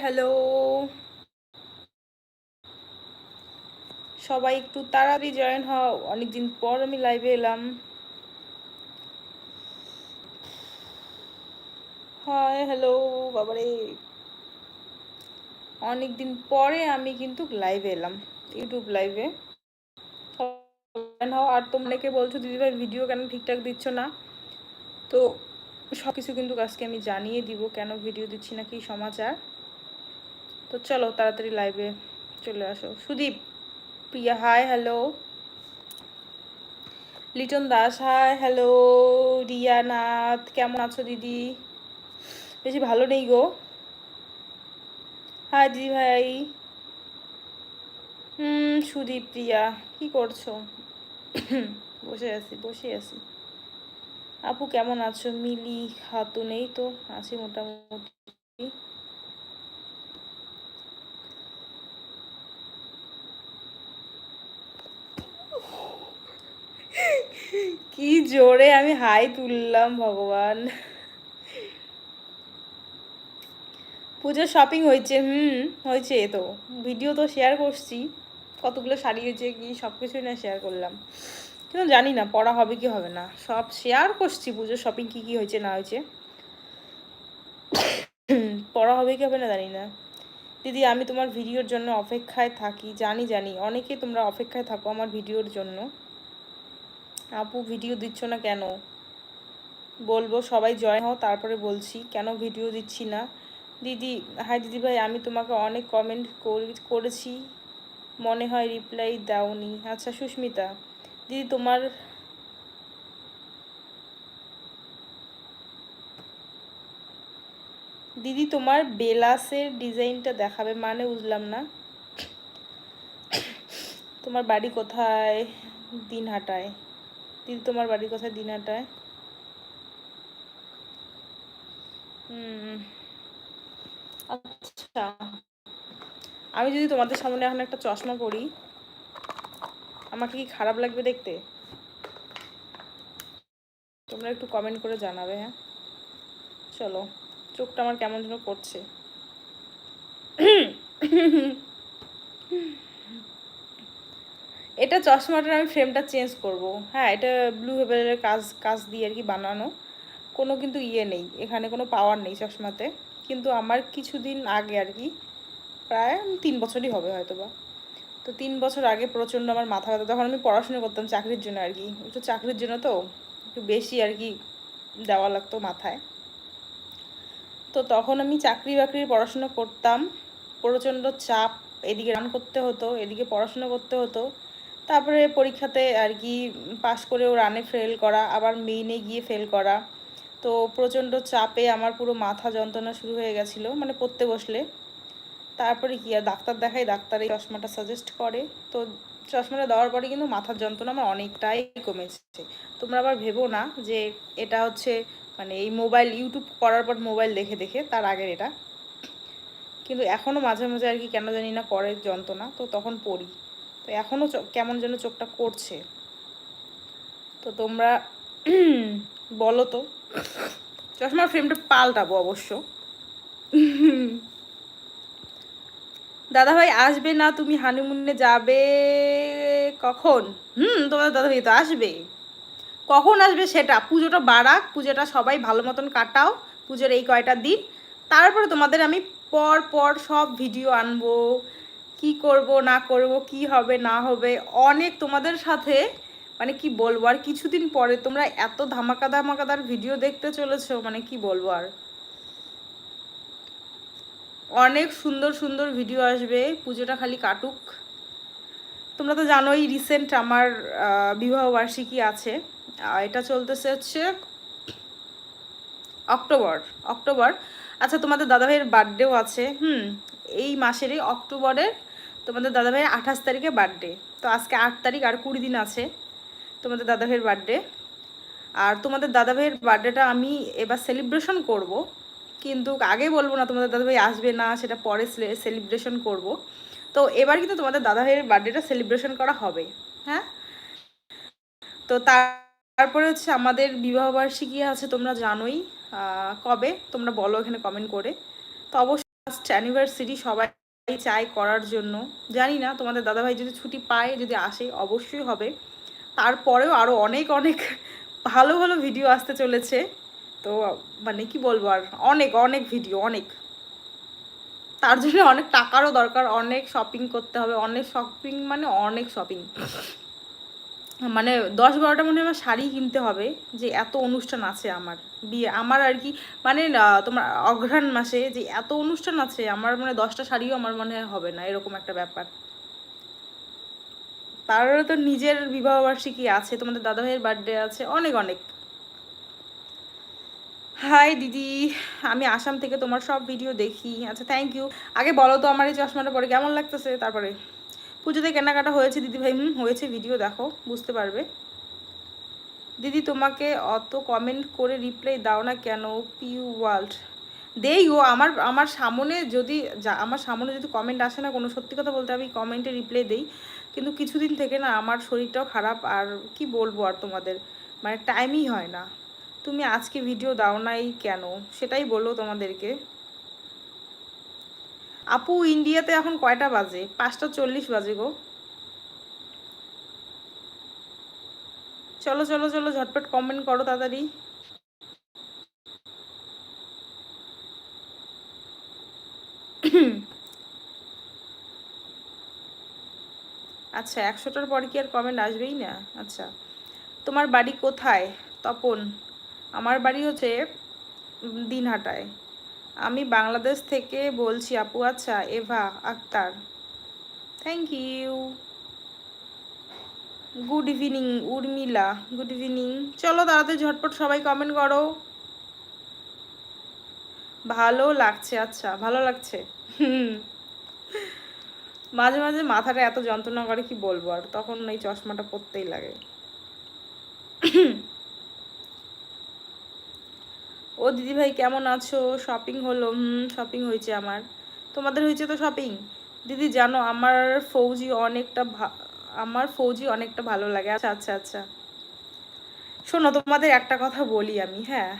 Hello. সবাই একটু তাড়াতাড়ি জয়েন হও। অনেকদিন পর আমি লাইভে এলাম। হাই হ্যালো বাবারে। অনেকদিন পরে আমি কিন্তু লাইভে এলাম ইউটিউব লাইভে হও। আর তোমরা কে বলছো দিদিভাই ভিডিও কেন ঠিকঠাক দিচ্ছ না? তো সব কিছু কিন্তু আজকে আমি জানিয়ে দিব, কেন ভিডিও দিচ্ছি না, কি সমাচার? তো চলো তাড়াতাড়ি লাইভে চলে আসো। Sudip, Priya hi hello Liton Das hi hello Riya Nath, কেমন আছো দিদি? বেশি ভালো নেই গো। হাই দিদি ভাই। হুম, সুদীপ, প্রিয়া, কি করছ? বসে আছি বসে আছি। আপু কেমন আছো? মিলি খাতু নেই তো, আছি মোটামুটি। কি জোরে আমি হাই তুললাম ভগবান। পুজোর শপিং হয়েছে, হুম, হয়েছে তো। ভিডিও তো শেয়ার করছি, কতগুলো শাড়ি হয়েছে কি সব কিছুই না শেয়ার করলাম। কিন্তু জানি না, পড়া হবে কি হবে না। সব শেয়ার করছি, পুজোর শপিং কি কি হয়েছে, না হয়েছে। পড়া হবে কি হবে না জানি না। দিদি, আমি তোমার ভিডিওর জন্য অপেক্ষায় থাকি, জানি জানি। অনেকে তোমরা অপেক্ষায় থাকো আমার ভিডিওর জন্য। আপু ভিডিও দিচ্ছ না কেন? বলব, সবাই জয় হও, তারপরে বলছি, কেন ভিডিও দিচ্ছি না? দিদি হাই দিদি ভাই, আমি তোমাকে অনেক কমেন্ট করেছি। মনে হয় রিপ্লাই দাওনি। আচ্ছা সুস্মিতা, দিদি তোমার দিদি তোমার বেলাসের ডিজাইনটা দেখাবে মানে বুঝলাম না। তোমার বাড়ি কোথায়? দিন দিনহাটায়। দিদি তোমার বাড়ি কোথায় দিনহাটায় হুম। আচ্ছা। আমি যদি তোমাদের সামনে এখন একটা চশমা পরি, আমাকে কি খারাপ লাগবে দেখতে? তোমরা একটু কমেন্ট করে জানাবে হ্যাঁ? চলো, চোখটা আমার কেমন যেন করছে এটা চশমাটার আমি ফ্রেমটা চেঞ্জ করব। হ্যাঁ এটা ব্লু হেভেলের কাজ কাজ দিয়ে আর কি বানানো। কোনো কিন্তু ইয়ে নেই, এখানে কোনো পাওয়ার নেই চশমাতে। কিন্তু আমার কিছুদিন আগে আর কি, প্রায় তিন বছরই হবে হয়তো বা তো তিন বছর আগে প্রচণ্ড আমার মাথা ব্যথা, তখন আমি পড়াশোনা করতাম চাকরির জন্য আর কি। একটু চাকরির জন্য তো, একটু বেশি আর কি দেওয়া লাগতো মাথায়। তো তখন আমি চাকরি বাকরির পড়াশোনা করতাম। প্রচণ্ড চাপ, এদিকে রান করতে হতো, এদিকে পড়াশোনা করতে হতো। তারপরে পরীক্ষাতে আর কি পাশ করেও রানে ফেল করা, আবার মেইনে গিয়ে ফেল করা। তো প্রচণ্ড চাপে আমার পুরো মাথা যন্ত্রণা শুরু হয়ে গেছিল মানে পড়তে বসলে। তারপরে কি আর ডাক্তার দেখাই, ডাক্তার এই চশমাটা সাজেস্ট করে। তো চশমাটা দেওয়ার পরে কিন্তু মাথার যন্ত্রণা আমার অনেকটাই কমেছে। তোমরা আবার ভেবো না যে এটা হচ্ছে মানে এই মোবাইল ইউটিউব করার পর মোবাইল দেখে দেখে, তার আগের এটা। কিন্তু এখনও মাঝে মাঝে আর কি কেন জানি না করে যন্ত্রণা, তো তখন পড়ি। তো এখনও কেমন যেন চোখটা করছে। তো তোমরা বলো তো, চশমার ফ্রেমটা পাল্টাবো অবশ্য। দাদা ভাই আসবে না তুমি হানিমুনে যাবে কখন? হুম, তোমাদের দাদা ভাই তো আসবে। কখন আসবে সেটা? পুজোটা বাড়াক, পুজোটা সবাই ভালো মতন কাটাও, পুজোর এই কয়টা দিন। তারপরে তোমাদের আমি পর পর সব ভিডিও আনব। কি করব, না করব, কি হবে, না হবে, অনেক তোমাদের সাথে মানে কি বলব, আর কিছুদিন পরে তোমরা এত ধামাকা ধামাকাদার ভিডিও দেখতে চলেছো মানে কি বলব আর? অনেক সুন্দর সুন্দর ভিডিও আসবে, পুজোটা খালি কাটুক। তোমরা তো জানোই রিসেন্ট আমার বিবাহ বার্ষিকী আছে। এটা চলতেছে হচ্ছে অক্টোবর অক্টোবর। আচ্ছা তোমাদের দাদাভাইয়ের বার্থডেও আছে, হুম, এই মাসেরই অক্টোবরের তোমাদের দাদাভাইয়ের আঠাশ তারিখে বার্থডে তো আজকে আট তারিখ আর কুড়ি দিন আছে তোমাদের দাদাভাইয়ের বার্থডে আর তোমাদের দাদাভাইয়ের বার্থডেটা আমি এবার সেলিব্রেশন করব। কিন্তু আগে বলব না তোমাদের দাদাভাই আসবে না, সেটা পরে সেলিব্রেশন করব। তো এবার কিন্তু তোমাদের দাদাভাইয়ের বার্থডেটা সেলিব্রেশন করা হবে হ্যাঁ? তো তারপরে হচ্ছে আমাদের বিবাহবার্ষিকী আছে, তোমরা জানোই কবে? তোমরা বলো এখানে কমেন্ট করে। তো অবশ্যই ফার্স্ট অ্যানিভার্সারি সবাই চাই করার জন্য। জানি না, তোমাদের দাদাভাই যদি ছুটি পায়, যদি আসে, অবশ্যই হবে। তারপরেও আরও অনেক অনেক ভালো ভালো ভিডিও আসতে চলেছে। তো মানে কি বলব আর, অনেক অনেক ভিডিও অনেক। তার জন্য অনেক টাকারও দরকার, অনেক শপিং করতে হবে, অনেক শপিং মানে অনেক শপিং মানে দশ বারোটা মনে আমার শাড়ি কিনতে হবে যে এত অনুষ্ঠান আছে আমার। বিয়ে, আমার আর কি মানে তোমার অঘ্রাণ মাসে যে এত অনুষ্ঠান আছে, আমার মানে দশটা শাড়িও আমার মনে হবে না, এরকম একটা ব্যাপার। তারও তো নিজের বিবাহবার্ষিকী আছে, তোমাদের দাদাভাইয়ের বার্থডে আছে, অনেক অনেক। হাই দিদি, আমি আসাম থেকে তোমার সব ভিডিও দেখি। আচ্ছা থ্যাংক ইউ আগে বলো তো আমার এই চশমাটা পরে কেমন লাগতেছে, তারপরে? পুজোতে কেনাকাটা হয়েছে দিদি ভাই হয়েছে ভিডিও দেখো, বুঝতে পারবে। দিদি, তোমাকে অত কমেন্ট করে রিপ্লাই দাও না কেন? পিউ ওয়ার্ল্ড দেই ও আমার আমার সামনে যদি আমার সামনে যদি কমেন্ট আসে না কোনো, সত্যি কথা বলতে আমি কমেন্টে রিপ্লাই দেই। কিন্তু কিছুদিন থেকে না আমার শরীরটাও খারাপ, আর কি বলব আর তোমাদের? মানে টাইমই হয় না। তুমি আজকে ভিডিও দাও নাই কেন? সেটাই বলল তোমাদেরকে। আপু, ইন্ডিয়াতে এখন কয়টা বাজে? পাঁচটা চল্লিশ বাজে গো। চলো চলো চলো, ঝটপট কমেন্ট করো তাড়াতাড়ি। আচ্ছা একশোটার পরে কি আর কমেন্ট আসবেই না? আচ্ছা তোমার বাড়ি কোথায়? তপন, আমার বাড়ি হচ্ছে দিনহাটায়। আমি বাংলাদেশ থেকে বলছি, আপু আচ্ছা Eva, Akter. Thank you good evening Urmila. Good evening চলো তাড়াতাড়ি ঝটপট সবাই কমেন্ট করো। ভালো লাগছে আচ্ছা ভালো লাগছে। মাঝে মাঝে মাথাটা এত যন্ত্রণা করে, কি বলব? আর তখন এই চশমাটা পরতেই লাগে। ও, দিদিভাই কেমন আছো? শপিং হলো, হুম শপিং হয়েছে আমার। তোমাদের হয়েছে তো শপিং দিদি, জানো, আমার ফৌজি অনেকটা আমার ফৌজি অনেকটা ভালো লাগে। আচ্ছা আচ্ছা আচ্ছা। শোনো, তোমাদের একটা কথা বলি আমি হ্যাঁ?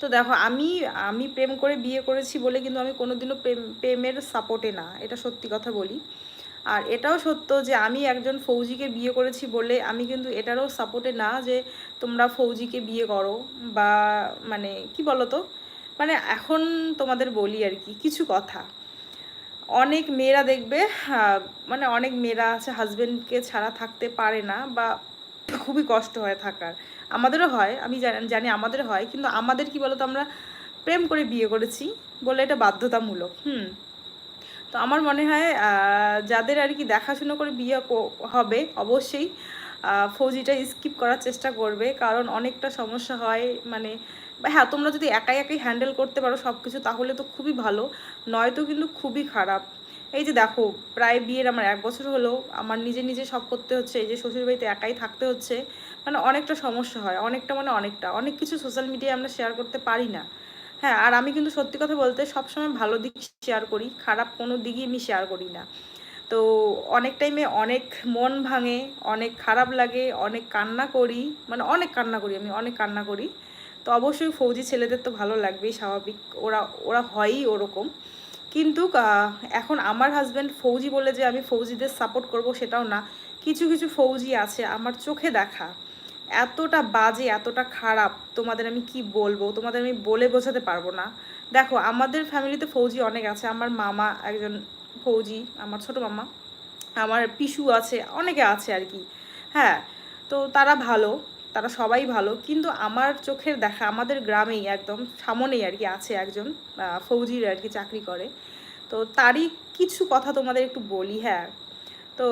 তো দেখো, আমি আমি প্রেম করে বিয়ে করেছি বলে কিন্তু আমি কোনোদিনও প্রেম, প্রেমের সাপোর্টে না, এটা সত্যি কথা বলি। আর এটাও সত্য যে আমি একজন ফৌজিকে বিয়ে করেছি বলে আমি কিন্তু এটারও সাপোর্টে না যে তোমরা ফৌজিকে বিয়ে করো বা মানে কি বলো তো মানে এখন তোমাদের বলি আর কি, কিছু কথা। অনেক মেয়েরা দেখবে মানে অনেক মেয়েরা আছে হাজব্যান্ডকে ছাড়া থাকতে পারে না বা খুবই কষ্ট হয় থাকার। আমাদেরও হয়, আমি জানি আমাদের হয়, কিন্তু আমাদের কি বলতো, আমরা প্রেম করে বিয়ে করেছি বলে এটা বাধ্যতামূলক, হুম। তো আমার মনে হয় যাদের আর কি দেখাশুনো করে বিয়ে হবে, অবশ্যই ফৌজিটা স্কিপ করার চেষ্টা করবে, কারণ অনেকটা সমস্যা হয় মানে হ্যাঁ তোমরা যদি একাই একাই হ্যান্ডেল করতে পারো সব কিছু তাহলে তো খুবই ভালো, নয়তো কিন্তু খুবই খারাপ। এই যে দেখো, প্রায় বিয়ের আমার এক বছর হলো, আমার নিজে নিজে সব করতে হচ্ছে, এই যে শ্বশুরবাড়িতে একাই থাকতে হচ্ছে মানে অনেকটা সমস্যা হয়, অনেকটা মানে অনেকটা, অনেক কিছু সোশ্যাল মিডিয়ায় আমরা শেয়ার করতে পারি না। হ্যাঁ আর আমি কিন্তু সত্যি কথা বলতে সবসময় ভালো দিক শেয়ার করি, খারাপ কোনো দিকই আমি শেয়ার করি না। তো অনেক টাইমে অনেক মন ভাঙে, অনেক খারাপ লাগে, অনেক কান্না করি মানে অনেক কান্না করি আমি, অনেক কান্না করি। তো অবশ্যই ফৌজি ছেলেদের তো ভালো লাগবেই, স্বাভাবিক ওরা ওরা হয়ই ওরকম। কিন্তু এখন আমার হাজব্যান্ড ফৌজি বলে যে আমি ফৌজিদের সাপোর্ট করব সেটাও না। কিছু কিছু ফৌজি আছে, আমার চোখে দেখা। এতটা বাজে, এতটা খারাপ, তোমাদের আমি কি বলব? তোমাদের আমি বলে বোঝাতে পারব না। দেখো, আমাদের ফ্যামিলিতে ফৌজি অনেক আছে। আমার মামা একজন ফৌজি, আমার ছোট মামা আমার পিসু আছে, অনেকে আছে আর কি। হ্যাঁ তো তারা ভালো, তারা সবাই ভালো, কিন্তু আমার চোখের দেখা আমাদের গ্রামেই একদম সামনেই আর কি আছে একজন ফৌজির আর কি চাকরি করে। তো তারই কিছু কথা তোমাদের একটু বলি হ্যাঁ। তো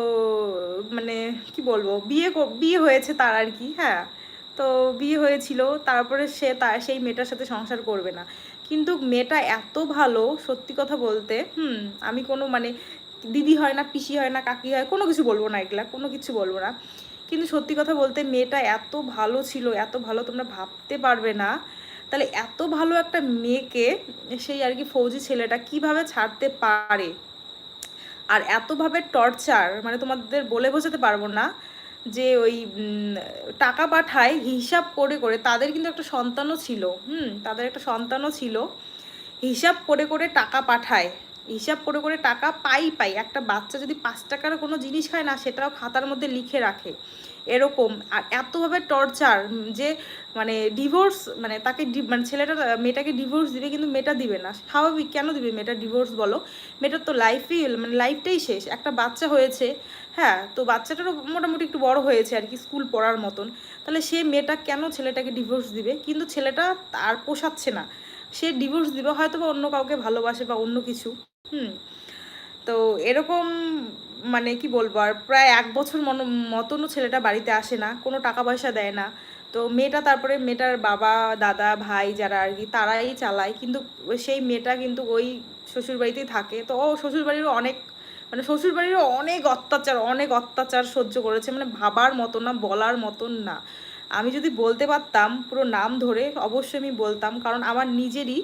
মানে কি বলব, বিয়ে বিয়ে হয়েছে তার আর কি হ্যাঁ। তো বিয়ে হয়েছিল, তারপরে সে তার সেই মেয়েটার সাথে সংসার করবে না। কিন্তু মেয়েটা এত ভালো, সত্যি কথা বলতে, হুম, আমি কোনো মানে দিদি হয় না, পিসি হয় না, কাকি হয়, কোনো কিছু বলব না এগুলা, কোনো কিছু বলব না। কিন্তু সত্যি কথা বলতে মেয়েটা এত ভালো ছিল, এত ভালো তোমরা ভাবতে পারবে না। তাহলে এত ভালো একটা মেয়েকে সেই আর কি ফৌজি ছেলেটা কীভাবে ছাড়তে পারে? আর এতভাবে টর্চার মানে তোমাদের বলে বোঝাতে পারব না যে ওই টাকা পাঠায়, হিসাব করে করে, তাদের কিন্তু একটা সন্তানও ছিল, হুম, তাদের একটা সন্তানও ছিল, হিসাব করে করে টাকা পাঠায়, হিসাব করে করে টাকা পাই পাই, একটা বাচ্চা যদি পাঁচ টাকার কোনো জিনিস খায় না, সেটাও খাতার মধ্যে লিখে রাখে, এরকম, আর এতভাবে টর্চার যে মানে ডিভোর্স মানে তাকে মানে ছেলেটা, মেয়েটাকে ডিভোর্স দিবে কিন্তু মেয়েটা দিবে না, স্বাভাবিক, কেন দিবে মেয়েটা ডিভোর্স বলো, মেয়েটার তো লাইফই মানে লাইফটাই শেষ, একটা বাচ্চা হয়েছে হ্যাঁ তো বাচ্চাটারও মোটামুটি একটু বড় হয়েছে আর কি স্কুল পড়ার মতন। তাহলে সে মেয়েটা কেন ছেলেটাকে ডিভোর্স দিবে? কিন্তু ছেলেটা তার পোষাচ্ছে না। সে ডিভোর্স দিবে হয়তো বা অন্য কাউকে ভালোবাসে বা অন্য কিছু। হুম, তো এরকম মানে কি বলব আর, প্রায় এক বছর মন, মতনও ছেলেটা বাড়িতে আসে না, কোনো টাকা পয়সা দেয় না। তো মেয়েটা তারপরে মেয়েটার বাবা, দাদা, ভাই যারা আর কি, তারাই চালায়। কিন্তু সেই মেয়েটা কিন্তু ওই শ্বশুরবাড়িতেই থাকে। তো ও শ্বশুরবাড়িরও অনেক মানে শ্বশুরবাড়িরও অনেক অত্যাচার অনেক অত্যাচার সহ্য করেছে মানে ভাবার মতো না, বলার মতন না। আমি যদি বলতে পারতাম পুরো নাম ধরে, অবশ্যই আমি বলতাম, কারণ আমার নিজেরই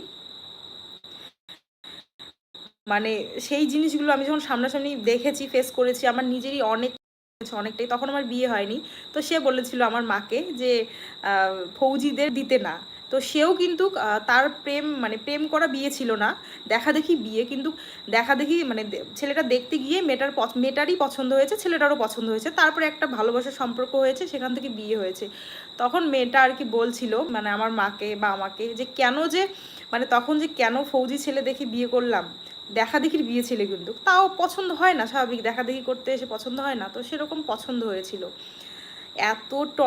মানে সেই জিনিসগুলো আমি যখন সামনাসামনি দেখেছি ফেস করেছি, আমার নিজেরই অনেক অনেকটাই। তখন আমার বিয়ে হয়নি। তো সে বলেছিল আমার মাকে যে ফৌজিদের দিতে না। তো সেও কিন্তু তার প্রেম মানে প্রেম করা বিয়ে ছিল না। দেখা দেখি বিয়ে কিন্তু, দেখা দেখি মানে ছেলেটা দেখতে গিয়ে মেয়েটার মেয়েটারই পছন্দ হয়েছে, ছেলেটারও পছন্দ হয়েছে। তারপরে একটা ভালোবাসার সম্পর্ক হয়েছে, সেখান থেকে বিয়ে হয়েছে। তখন মেয়েটা আর কি বলছিল মানে আমার মাকে বা আমাকে যে কেন যে মানে তখন যে কেন ফৌজি ছেলে দেখে বিয়ে করলাম, দেখা দেখির বিয়ে ছিল কিন্তু। তাও পছন্দ হয় না, স্বাভাবিক দেখা দেখি করতে এসে পছন্দ হয় না, তো সেরকম পছন্দ হয়েছিল। এত